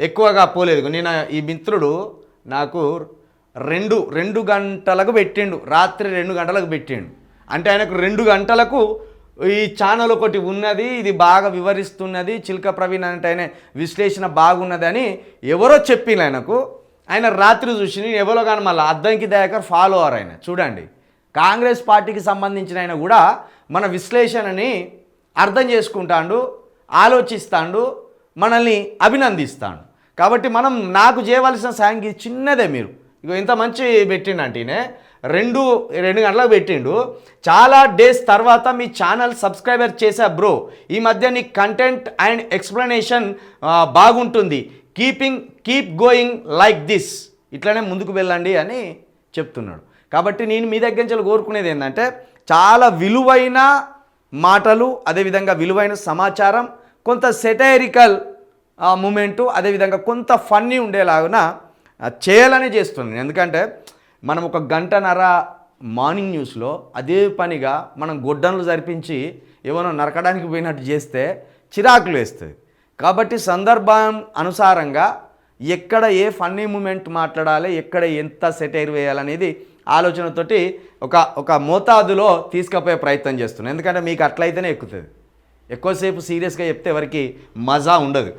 ఎక్కువగా పోలేదు. నేను ఈ మిత్రుడు నాకు రెండు రెండు గంటలకు పెట్టిండు. రాత్రి రెండు గంటలకు పెట్టిండు. అంటే ఆయనకు రెండు గంటలకు ఈ ఛానల్ ఒకటి ఉన్నది ఇది బాగా వివరిస్తున్నది చిల్క ప్రవీణ్ అంటే ఆయన విశ్లేషణ బాగున్నది అని ఎవరో చెప్పింది ఆయనకు. ఆయన రాత్రి చూసి నేను ఎవరో కానీ మళ్ళీ అద్దంకి దయాకర్ ఫాలోవర్ ఆయన. చూడండి. కాంగ్రెస్ పార్టీకి సంబంధించిన ఆయన కూడా మన విశ్లేషణని అర్థం చేసుకుంటాడు ఆలోచిస్తాడు మనల్ని అభినందిస్తాడు. కాబట్టి మనం నాకు చేయవలసిన సాయం చిన్నదే మీరు. ఇగో ఇంత మంచి పెట్టిండంటేనే రెండు రెండు గంటలకు పెట్టిండు. చాలా డేస్ తర్వాత మీ ఛానల్ సబ్స్క్రైబర్ చేశా బ్రో ఈ మధ్య నీ కంటెంట్ అండ్ ఎక్స్ప్లెనేషన్ బాగుంటుంది. Keeping keep going like this ఇట్లనే ముందుకు వెళ్ళండి అని చెప్తున్నాడు. కాబట్టి నేను మీ దగ్గర నుంచి కోరుకునేది ఏంటంటే చాలా విలువైన మాటలు అదేవిధంగా విలువైన సమాచారం కొంత సెటైరికల్ మూమెంటు అదేవిధంగా కొంత ఫన్నీ ఉండేలాగున చేయాలని చేస్తున్నాను ఎందుకంటే మనం ఒక గంటన్నర మార్నింగ్ న్యూస్లో అదే పనిగా మనం గొడ్డన్లు జరిపించి ఏమైనా నరకడానికి పోయినట్టు చేస్తే చిరాకులు వేస్తుంది కాబట్టి సందర్భం అనుసారంగా ఎక్కడ ఏ ఫన్నీ మూమెంట్ మాట్లాడాలి ఎక్కడ ఎంత సెటైర్ వేయాలనేది ఆలోచనతోటి ఒక ఒక మోతాదులో తీసుకుపోయే ప్రయత్నం చేస్తున్నాను ఎందుకంటే మీకు అట్లయితేనే ఎక్కుతుంది. ఎక్కువసేపు సీరియస్గా చెప్తే ఎవరికి మజా ఉండదు.